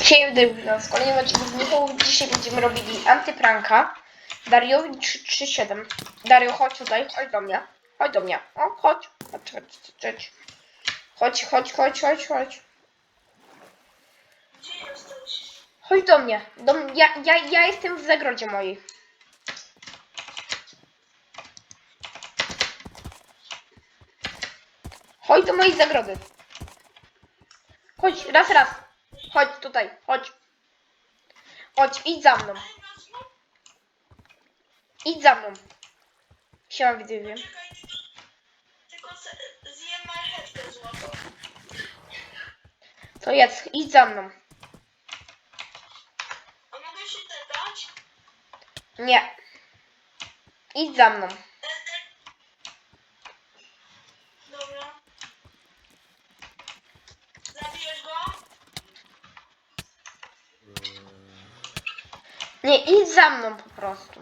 Siej Dybno, w kolejnym odcinku dzisiaj będziemy robili antypranka Dariowi 337. Dario, chodź tutaj, chodź do mnie. Chodź do mnie. O, chodź. Chodź, chodź, chodź. Chodź, chodź, chodź, chodź, chodź. Do mnie. Do, ja, ja, ja jestem w zagrodzie mojej. Chodź do mojej zagrody. Chodź, raz, raz. Chodź tutaj, chodź. Chodź, idź za mną. Idź za mną. Siema, widzowie. czekaj, tylko, tylko zjem marchewkę złotą. To jest, idź za mną. A mogę się tepać? Nie. Idź za mną. E, e. Dobra. Zabijesz go? Nie, idź za mną po prostu.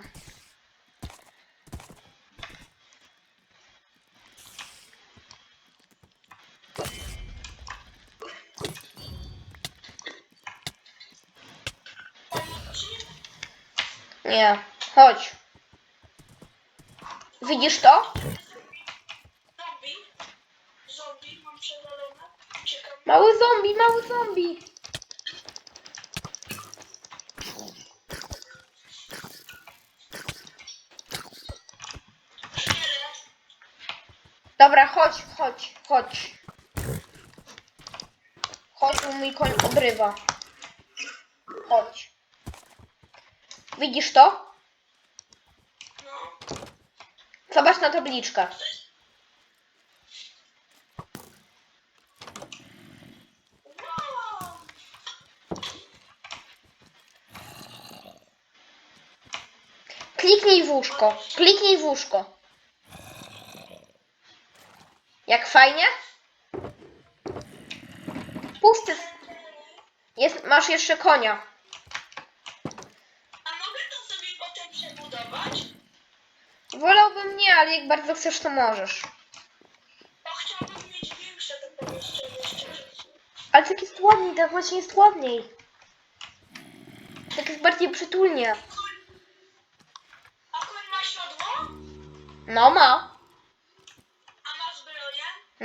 Nie, chodź. Widzisz to? Mały zombie, mały zombie. Dobra, chodź, chodź, chodź. Chodź, bo mój koń obrywa. Chodź. Widzisz to? Zobacz na tabliczkę. Kliknij w łóżko. Kliknij w łóżko. Jak fajnie? Pusty. Jest, masz jeszcze konia. A mogę to sobie potem przebudować? Wolałbym nie, ale jak bardzo chcesz, to możesz. Bo chciałbym mieć większe to pomieszczenie. Ale tak jest ładniej, tak właśnie jest ładniej. Tak jest bardziej przytulnie. A koń ma siodło? No ma.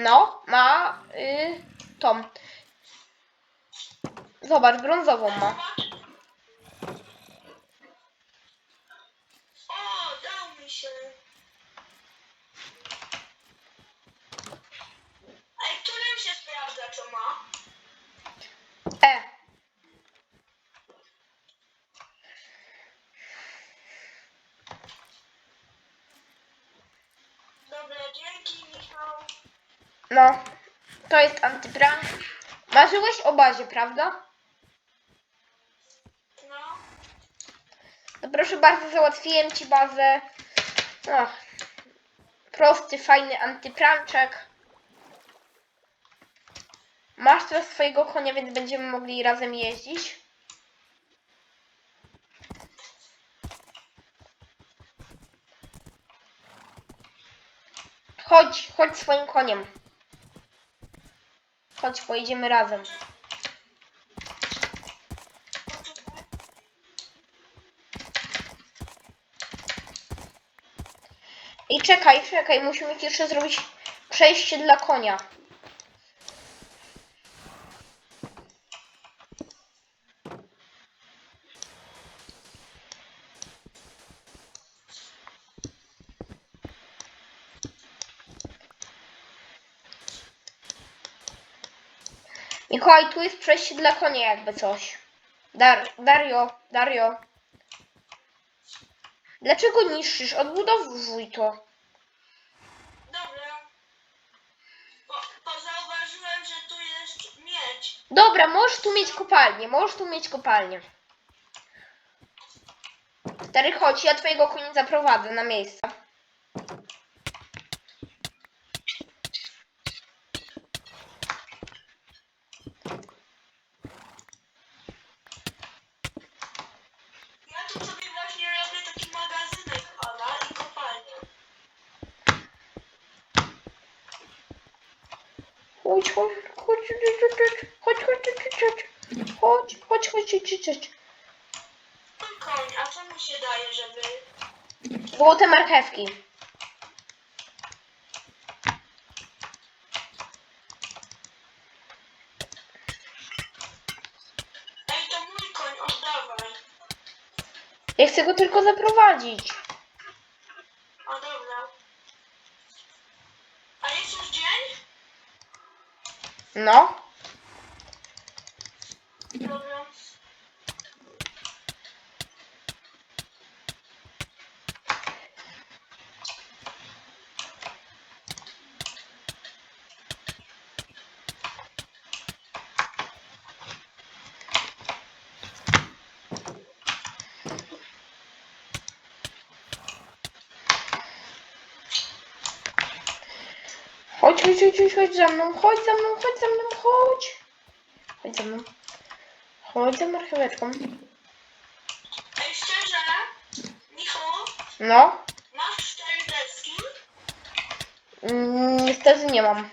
No, ma y, tą. Zobacz, brązową ma. Zobacz. O, dał mi się. Ej, którym się sprawdza, co ma? E. Dobra, dzięki, Michał. No, to jest antyprank. Marzyłeś o bazie, prawda? No. No proszę bardzo, załatwiłem ci bazę. Ach, prosty, fajny antypranczek. Masz teraz swojego konia, więc będziemy mogli razem jeździć. Chodź, chodź swoim koniem. Chodź, pojedziemy razem. I czekaj, czekaj, musimy jeszcze zrobić przejście dla konia. Mikołaj, tu jest przejście dla konia, jakby coś. Dar Dario, Dario. Dlaczego niszczysz? Odbudowuj to. Dobra. Bo, bo zauważyłem, że tu jest miedź. Dobra, możesz tu mieć kopalnię, możesz tu mieć kopalnię. Stary, chodź, ja twojego konia zaprowadzę na miejsce. Chodź, chodź, chodź, chodź, chodź, chodź, chodź, chodź, chodź, chodź, chodź. Mój koń, a co mu się daje, żeby... Złote marchewki. Ej, to mój koń, oddawaj. Ja chcę go tylko zaprowadzić. Não? Chodź, chodź, chodź, chodź, chodź za mną, chodź za mną, chodź za mną, chodź. Chodź za mną. Chodź za marcheweczką. Ej, szczerze? Michał, No. masz cztery deski? Mm, Niestety nie mam.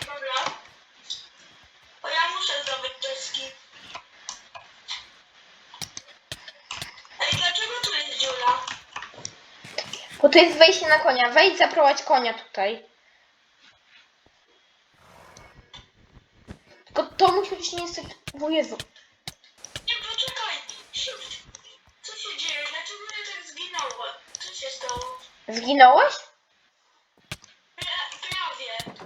Dobra. Bo ja muszę zrobić deski. Ej, dlaczego tu jest dziura? Bo to jest wejście na konia. Wejdź, zaprowadź konia tutaj. Tylko to musi być niestety... O Jezu. Nie, poczekaj. Co się dzieje? Dlaczego ja tak zginąłem? Co się stało? Zginąłeś? Pra- prawie.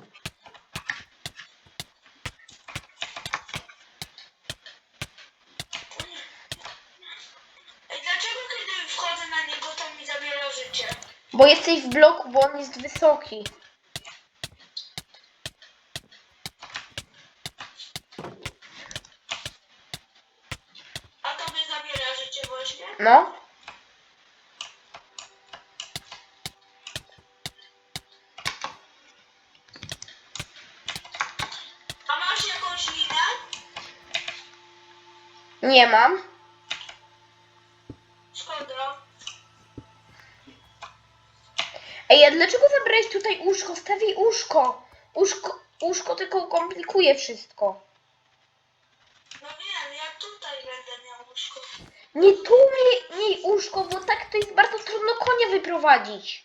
Ej, dlaczego kiedy wchodzę na niego, to mi zabiera życie? Bo jesteś w bloku, bo on jest wysoki. A to mi zabiera życie właśnie? No. A masz jakąś linę? Nie mam. Ej, a dlaczego zabrałeś tutaj łóżko? Stawiaj łóżko. Łóżko, łóżko tylko komplikuje wszystko. No wiem, ja tutaj będę miał łóżko. Nie tu mi, mi łóżko, bo tak to jest bardzo trudno konia wyprowadzić.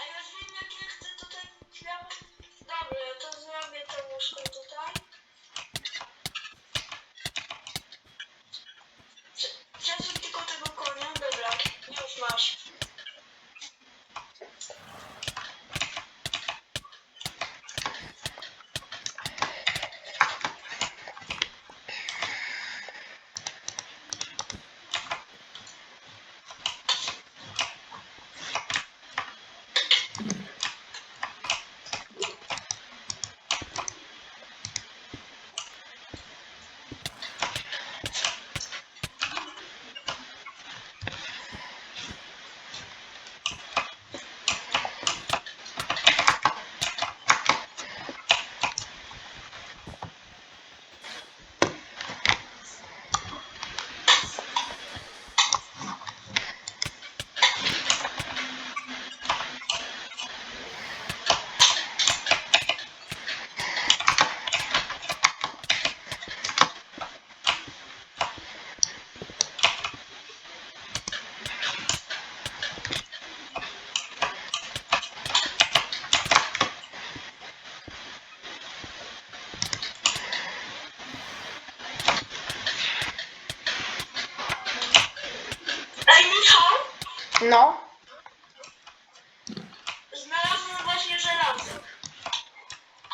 A ja jak ja chcę tutaj... Dobra, to zrobię to łóżko.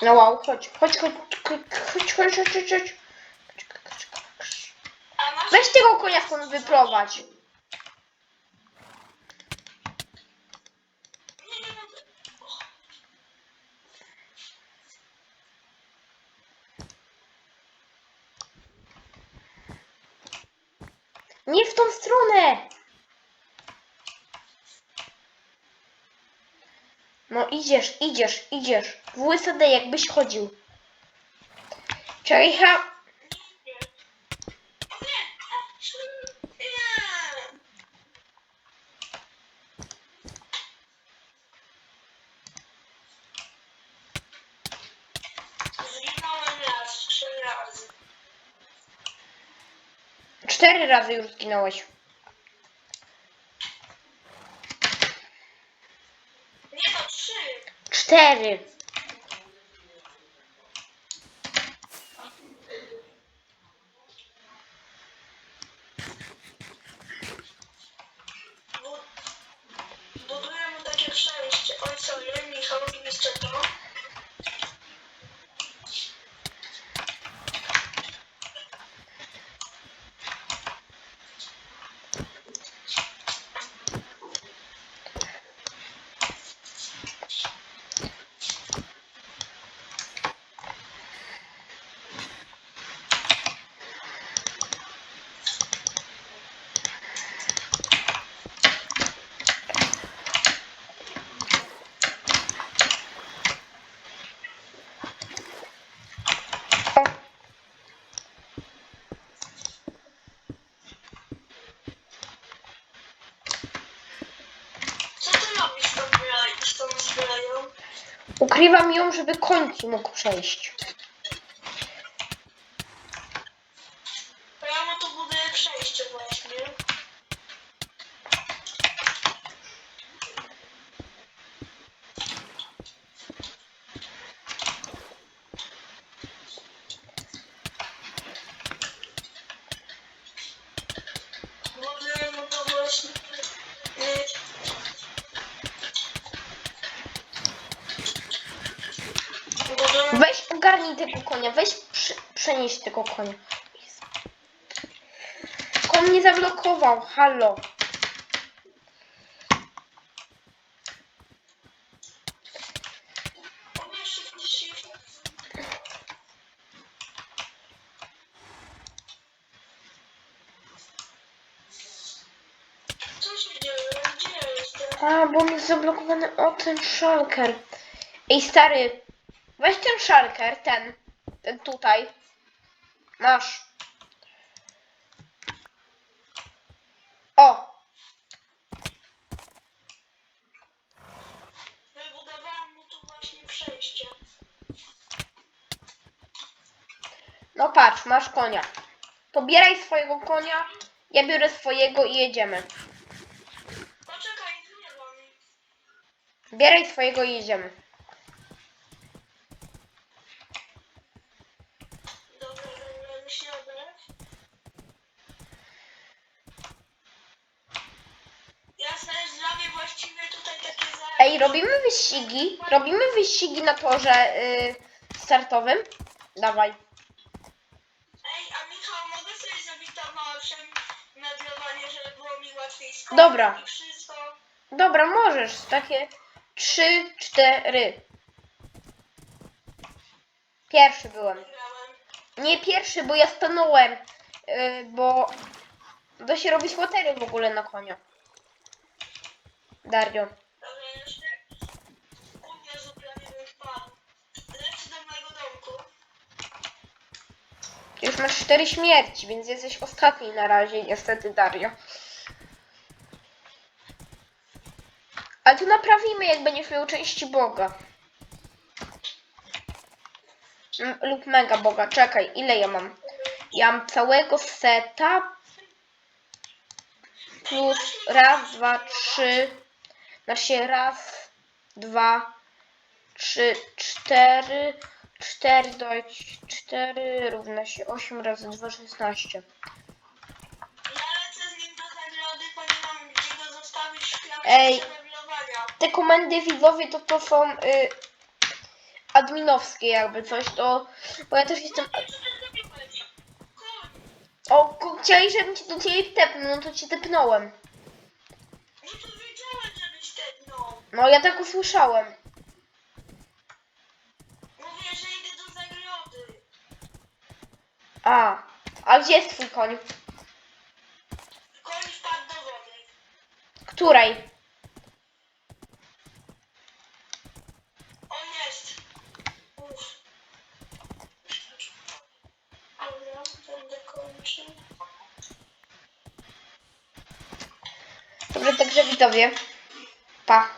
No wow, chodź, chodź, chodź, chodź, chodź, chodź, chodź. chodź. Weź tego konia stąd wyprowadź. idziesz, idziesz, idziesz. W łysodę jakbyś chodził. Czaricha... Cztery razy już zginąłeś. Cztery. Bu- Buduję mu takie przejście. Oj, sorry, Michał, jeszcze to. O, Co ty robisz z tą zbroją? Z tą zbroją? Ukrywam ją, żeby końcu mógł przejść. Tego konia, weź przy, tego konia. Koń mnie zablokował, halo. A, bo jest zablokowany o ten szalker. Ej, stary, weź ten szalker, ten, ten tutaj. Masz. O, Wybudowałam mu tu właśnie przejście. no patrz, masz konia. Pobieraj swojego konia, ja biorę swojego i jedziemy. Poczekaj, nie mam. Bieraj swojego i jedziemy. Dobra, dobra, wysiadę. Ja sobie zrobię właściwie tutaj takie za... Ej, robimy wyścigi, robimy wyścigi na torze y, startowym. Dawaj. Ej, a Michał, mogę sobie zrobić to małe przemeblowanie, żeby było mi łatwiej skończyć Dobra. i wszystko. Dobra, możesz. Takie trzy, cztery. Pierwszy byłem. Nie pierwszy, bo ja stanąłem. y, bo da się robić łotery w ogóle na konia. Dario. Już masz cztery śmierci, więc jesteś ostatni na razie, niestety, Dario. Ale to naprawimy, jak będziesz miał części Boga. M- lub mega Boga. Czekaj, ile ja mam? Ja mam całego seta plus raz, dwa, trzy. Znaczy raz, dwa, trzy, cztery. Cztery dodać cztery równa się osiem razy dwa, szesnaście. Ja lecę z nim do zagrody, bo nie mam gdzie go zostawić w Ej. przemeblowania. Te komendy widzowie to to są y, adminowskie jakby coś, to... Bo ja też jestem... Co ty zrobiłeś? Koń! O, ku- chciałeś, żebym cię do ciebie tepnął, no to cię tepnąłem. No to wiedziałem, żebyś tepnął. No ja tak usłyszałem. A, a gdzie jest twój koń? Koń wpadł do wody. Której? O, jest. Uff. Dobra, będę kończył. Dobrze, także widzowie. Pa.